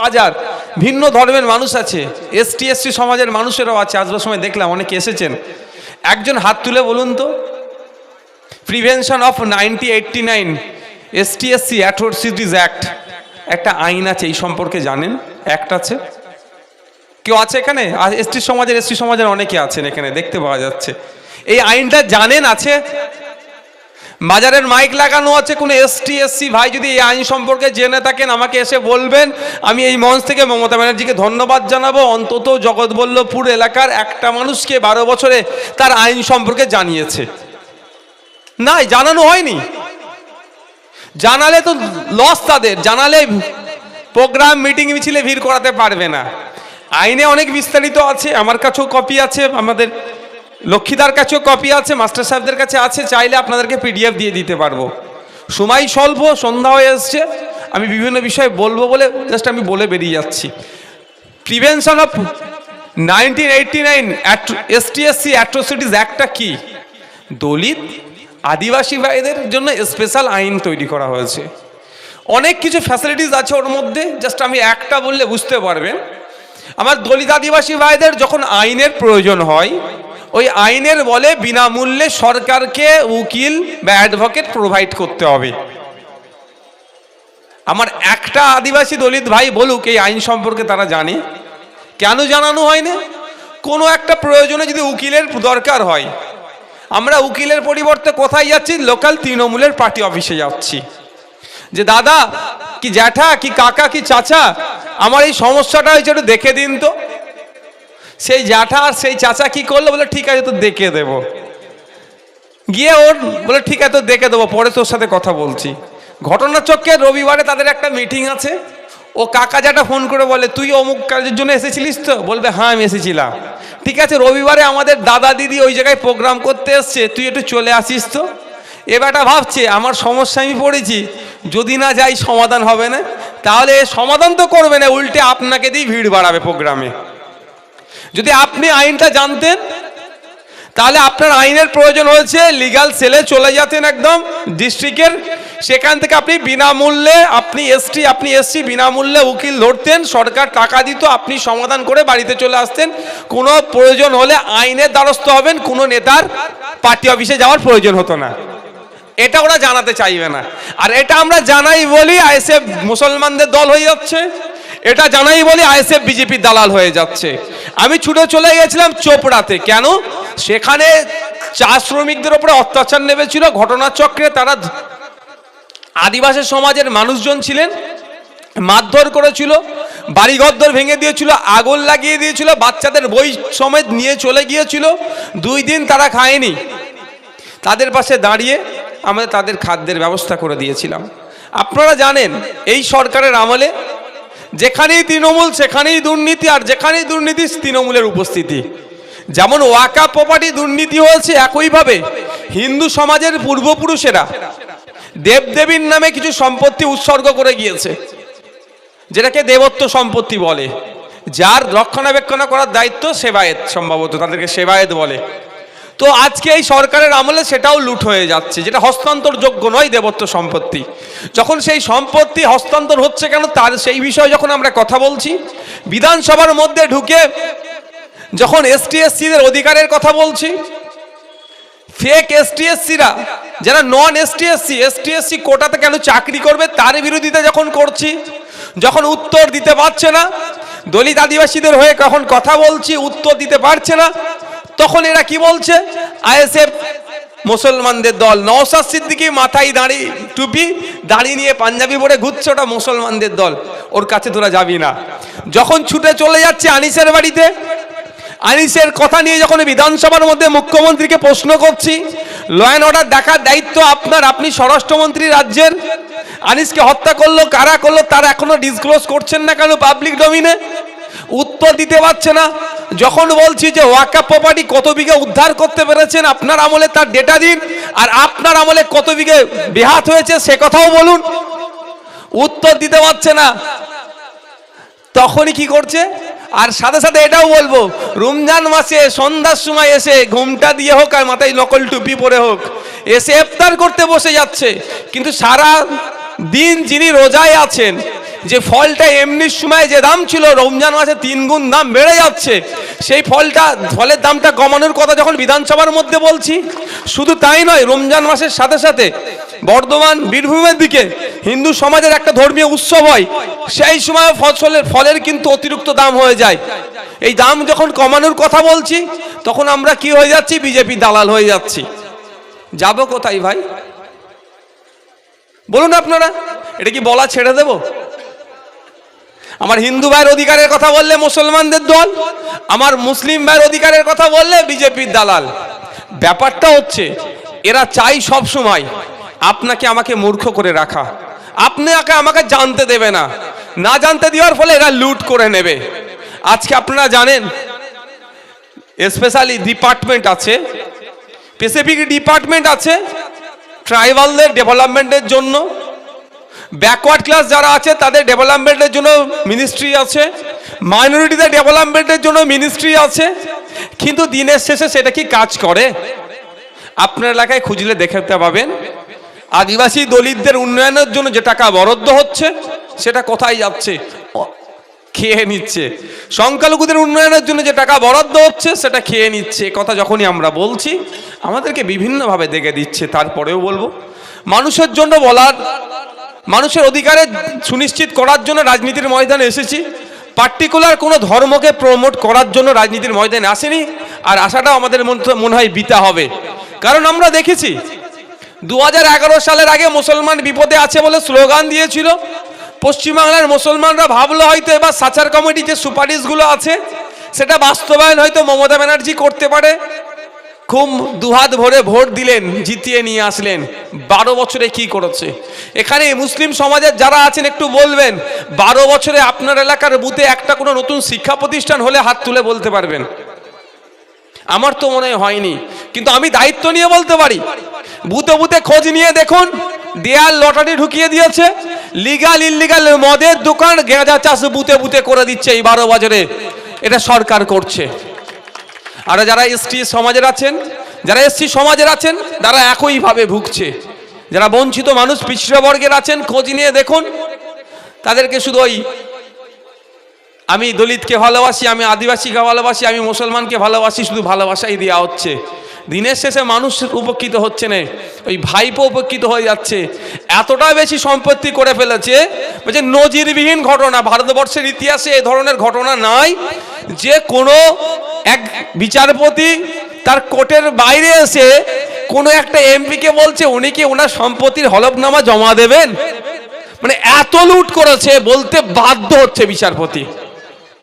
বাজার, ভিন্ন ধর্মের মানুষ আছে, এসটি, এসসি সমাজের মানুষেরাও আছে আসবার সময় দেখলাম অনেকে এসেছেন। একজন হাত তুলে বলুন তো prevention of ninety eighty nine ST, SC atrocities act একটা আইন আছে, এই সম্পর্কে জানেন? অ্যাক্ট আছে। কেউ আছে এখানে? এসটি সমাজের এসটি সমাজের অনেকে আছেন এখানে, দেখতে পাওয়া যাচ্ছে। এই আইনটা জানেন আছে বাজারের মাইক লাগানো আছে, কোনো এসটি এসসি ভাই যদি এই আইন সম্পর্কে জেনে থাকেন, আমাকে এসে বলবেন। আমি এই মঞ্চ থেকে মমতা ব্যানার্জিকে ধন্যবাদ জানাব। অন্তত জগৎবল্লভপুর এলাকার একটা মানুষকে বারো বছরে তার আইন সম্পর্কে জানিয়েছে। নাই, জানানো হয়নি। জানালে তো লস তাদের। জানালে প্রোগ্রাম মিটিং মিছিলে ভিড় করাতে পারবে না। আইনে অনেক বিস্তারিত আছে, আমার কাছেও কপি আছে আমাদের লক্ষ্মীদার কাছেও কপি আছে মাস্টার সাহেবদের কাছে আছে, চাইলে আপনাদেরকে পিডিএফ দিয়ে দিতে পারব। সময় স্বল্প, সন্ধ্যা হয়ে এসছে, আমি বিভিন্ন বিষয়ে বলব বলে জাস্ট আমি বলে বেরিয়ে যাচ্ছি। Prevention of nineteen eighty nine ST SC atrocities অ্যাক্টটা কি? দলিত, আদিবাসী ভাইদের জন্য স্পেশাল আইন তৈরি করা হয়েছে। অনেক কিছু ফ্যাসিলিটিস আছে ওর মধ্যে জাস্ট আমি একটা বললে বুঝতে পারবেন। আমার দলিত আদিবাসী ভাইদের যখন আইনের প্রয়োজন হয় ওই আইনের বলে বিনামূল্যে সরকারকে উকিল বা অ্যাডভোকেট প্রোভাইড করতে হবে। আমার একটা আদিবাসী দলিত ভাই বলুক, এই আইন সম্পর্কে তারা জানে। কেন জানানো হয় না কোনো একটা প্রয়োজনে যদি উকিলের দরকার হয়, আমরা উকিলের পরিবর্তে কোথায় যাচ্ছি? লোকাল তৃণমূলের পার্টি অফিসে যাচ্ছি। যে দাদা, কি জ্যাঠা, কি কাকা, কি চাচা, আমার এই সমস্যাটা হয়েছে একটু দেখে দিন তো। সেই জ্যাঠা আর সেই চাচা কি করল? বলে, ঠিক আছে তো দেখে দেব। গিয়ে ওর বলে, ঠিক আছে তো দেখে দেবো, পরে তোর সাথে কথা বলছি। ঘটনা ঘটনাচক্রে রবিবারে তাদের একটা মিটিং আছে। ও কাকা যেটা ফোন করে বলে, তুই অমুক কাজের জন্য এসেছিলিস তো? বলবে হ্যাঁ আমি এসেছিলাম। ঠিক আছে, রবিবারে আমাদের দাদা দিদি ওই জায়গায় প্রোগ্রাম করতে এসছে, তুই একটু চলে আসিস তো? এবারটা ভাবছে, আমার সমস্যা আমি পড়েছি, যদি না যাই সমাধান হবে না? তাহলে এ সমাধান তো করবে না, উল্টে আপনাকে দিয়ে ভিড় বাড়াবে প্রোগ্রামে যদি আপনি আইনটা জানতেন, তাহলে আপনার আইনের প্রয়োজন হয়েছে লিগাল সেলে চলে যেতেন একদম ডিস্ট্রিক্টের সেখান থেকে আপনি বিনামূল্যে আপনি এসটি আপনি এসসি বিনামূল্যে উকিল ধরতেন, সরকার টাকা দিত, আপনি সমাধান করে বাড়িতে চলে আসতেন। কোনো প্রয়োজন হলে আইনের দ্বারস্থ হবেন, কোনো নেতার পার্টি অফিসে যাওয়ার প্রয়োজন হতো না। এটা ওরা জানাতে চাইবে না। আর এটা আমরা জানাই বলি আইএসএফ মুসলমানদের দল হয়ে যাচ্ছে। এটা জানাই বলি আইএসএফ বিজেপির দালাল হয়ে যাচ্ছে। আমি ছুটে চলে গেছিলাম চোপড়াতে। কেন? সেখানে চা শ্রমিকদের ওপরে অত্যাচার নেমেছিল, ঘটনাচক্রে তারা আদিবাসী সমাজের মানুষজন ছিলেন, মারধর করেছিল, বাড়িঘরদর ভেঙে দিয়েছিল, আগুন লাগিয়ে দিয়েছিল, বাচ্চাদের বই সমেত নিয়ে চলে গিয়েছিল। দুই দিন তারা খায়নি। তাদের পাশে দাঁড়িয়ে আমাদের তাদের খাদ্যের ব্যবস্থা করে দিয়েছিলাম। আপনারা জানেন, এই সরকারের আমলে যেখানেই তৃণমূল, সেখানেই দুর্নীতি, আর যেখানেই দুর্নীতি, তৃণমূলের উপস্থিতি। যেমন ওয়াকা প্রপার্টি দুর্নীতি হয়েছে একইভাবে হিন্দু সমাজের পূর্বপুরুষেরা দেবদেবীর নামে কিছু সম্পত্তি উৎসর্গ করে গিয়েছে, যেটাকে দেবত্ব সম্পত্তি বলে। যার রক্ষণাবেক্ষণ করার দায়িত্ব সেবায়েত, সম্ভবত তাদেরকে সেবায়েত বলে। তো আজকে এই সরকারের আমলে সেটাও লুট হয়ে যাচ্ছে, যেটা হস্তান্তরযোগ্য নয় দেবত্ব সম্পত্তি। যখন সেই সম্পত্তি হস্তান্তর হচ্ছে কেন, তার সেই বিষয়ে যখন আমরা কথা বলছি, বিধানসভার মধ্যে ঢুকে যখন এসটি এসসিদের অধিকারের কথা বলছি ফেক এসটিএসসিরা যারা নন এসটিএসসি এসটিএসসি কোটাতে কেন চাকরি করবে, তার বিরোধিতা যখন করছি, যখন উত্তর দিতে পারছে না, দলিত আদিবাসীদের হয়ে কখন কথা বলছি, উত্তর দিতে পারছে না তখন এরা কি বলছে? আইএসএফ মুসলমানদের দল। নওসাদ সিদ্দিকি মাথায় দাঁড়িয়ে টুপি দাঁড়িয়ে নিয়ে পাঞ্জাবি পরে ঘুরছে ওটা মুসলমানদের দল। ওর কাছে তোরা যাবি না। যখন ছুটে চলে যাচ্ছে আনিসের বাড়িতে, আনিসের কথা নিয়ে যখন বিধানসভার মধ্যে মুখ্যমন্ত্রীকে প্রশ্ন করছি ল অ্যান্ড অর্ডার দেখার দায়িত্ব আপনার, আপনি স্বরাষ্ট্রমন্ত্রী রাজ্যের? আনিসকে হত্যা করল, কারা করল, তারা এখনও ডিসক্লোজ করছেন না কেন পাবলিক ডোমিনে উত্তর দিতে পারছে না। যখন বলছি যে ওয়াকা প্রপার্টি কত বিঘে উদ্ধার করতে পেরেছেন, আপনার আমলে তার ডেটা দিন, আর আপনার আমলে কত বিঘে বেহাত হয়েছে সে কথাও বলুন। উত্তর দিতে পারছে না। তখনই কি করছে? আর সাথে সাথে এটাও বলব, রমজান মাসে সন্ধ্যার সময় এসে ঘুমটা দিয়ে হোক আর মাথায় নকল টুপি পরে হোক, এসে ইফতার করতে বসে যাচ্ছে। কিন্তু সারা দিন যিনি রোজায় আছেন যে ফলটা এমনি সময় যে দাম ছিল, রমজান মাসে তিন গুণ দাম বেড়ে যাচ্ছে, সেই ফলটা, ফলের দামটা কমানোর কথা যখন বিধানসভার মধ্যে বলছি, শুধু তাই নয়, রমজান মাসের সাথে সাথে বর্ধমান, বীরভূমের দিকে হিন্দু সমাজের একটা ধর্মীয় উৎসব হয়, সেই সময় ফসলের, ফলের কিন্তু অতিরিক্ত দাম হয়ে যায়। এই দাম যখন কমানোর কথা বলছি, তখন আমরা কি হয়ে যাচ্ছি? বিজেপি দালাল হয়ে যাচ্ছি। যাব কোথায় ভাই? বলুন আপনারা, এটা কি বলা ছেড়ে দেব? আমার হিন্দু ভাইয়ের অধিকারের কথা বললে মুসলমানদের দল, আমার মুসলিম ভাইয়ের অধিকারের কথা বললে বিজেপির দালাল। ব্যাপারটা হচ্ছে, এরা চাই সব সময় আপনাকে আমাকে মূর্খ করে রাখা। আপনাকে আমাকে জানতে দেবে না। না জানতে দেওয়ার ফলে এরা লুট করে নেবে। আজকে আপনারা জানেন, স্পেশালি ডিপার্টমেন্ট আছে স্পেসিফিক ডিপার্টমেন্ট আছে ট্রাইবালদের ডেভেলপমেন্টের জন্য। ব্যাকওয়ার্ড ক্লাস যারা আছে, তাদের ডেভেলপমেন্টের জন্য মিনিস্ট্রি আছে। মাইনরিটিদের ডেভেলপমেন্টের জন্য মিনিস্ট্রি আছে। কিন্তু দিনের শেষে সেটা কি কাজ করে? আপনার এলাকায় খুঁজলে দেখতে পাবেন। আদিবাসী দলিতদের উন্নয়নের জন্য যে টাকা বরাদ্দ হচ্ছে, সেটা কোথায় যাচ্ছে? খেয়ে নিচ্ছে। সংখ্যালঘুদের উন্নয়নের জন্য যে টাকা বরাদ্দ হচ্ছে, সেটা খেয়ে নিচ্ছে। কথা যখনই আমরা বলছি, আমাদেরকে বিভিন্নভাবে দেখে দিচ্ছে, তারপরেও বলব। মানুষের জন্য বলার মানুষের অধিকারে সুনিশ্চিত করার জন্য রাজনীতির ময়দানে এসেছি। পার্টিকুলার কোনো ধর্মকে প্রমোট করার জন্য রাজনীতির ময়দানে আসেনি আর আশাটাও আমাদের মন- হয় বিতা হবে। কারণ আমরা দেখেছি দু হাজার এগারো সালের আগে মুসলমান বিপদে আছে বলে স্লোগান দিয়েছিল। পশ্চিমবাংলার মুসলমানরা ভাবলো হয়তো এবার সাচার কমিটি যে সুপারিশগুলো আছে, সেটা বাস্তবায়ন হয়তো মমতা ব্যানার্জি করতে পারে। খুব দুহাত ভরে ভোট দিলেন, জিতিয়ে নিয়ে আসলেন। বারো বছরে কি করেছে? এখানে মুসলিম সমাজের যারা আছেন, একটু বলবেন, বারো বছরে আপনার এলাকার বুথে একটা কোনো নতুন শিক্ষা প্রতিষ্ঠান হলে হাত তুলে বলতে পারবেন? আমার তো মনে হয়নি, কিন্তু আমি দায়িত্ব নিয়ে বলতে পারি। বুথে বুথে খোঁজ নিয়ে দেখুন, দেয়াল লটারি ঢুকিয়ে দিয়েছে, লিগাল ইলিগাল মদের দোকান, গেঁজা চাষ বুথে বুথে করে দিচ্ছে এই বারো বছরে। এটা সরকার করছে। আর যারা এসটি সমাজের আছেন, যারা এসটি সমাজের আছেন, তারা একইভাবে ভুগছে। যারা বঞ্চিত মানুষ, পিছড়ে বর্গের আছেন, খোঁজ নিয়ে দেখুন। তাদেরকে শুধু ওই, আমি দলিতকে ভালোবাসি, আমি আদিবাসীকে ভালোবাসি, আমি মুসলমানকে ভালোবাসি, শুধু ভালোবাসাই দেওয়া হচ্ছে। দিনের শেষে মানুষ উপকৃত হচ্ছে না, ওই ভাইপো উপকৃত হয়ে যাচ্ছে। এতটা বেশি সম্পত্তি করে ফেলেছে বলছে নজিরবিহীন ঘটনা, ভারতবর্ষের ইতিহাসে এ ধরনের ঘটনা নাই। যে কোনো এক বিচারপতি তার কোর্টের বাইরে এসে কোনো একটা এমপিকে বলছে, উনি কি ওনার সম্পত্তির হলফনামা জমা দেবেন? মানে এত লুট করেছে, বলতে বাধ্য হচ্ছে বিচারপতি।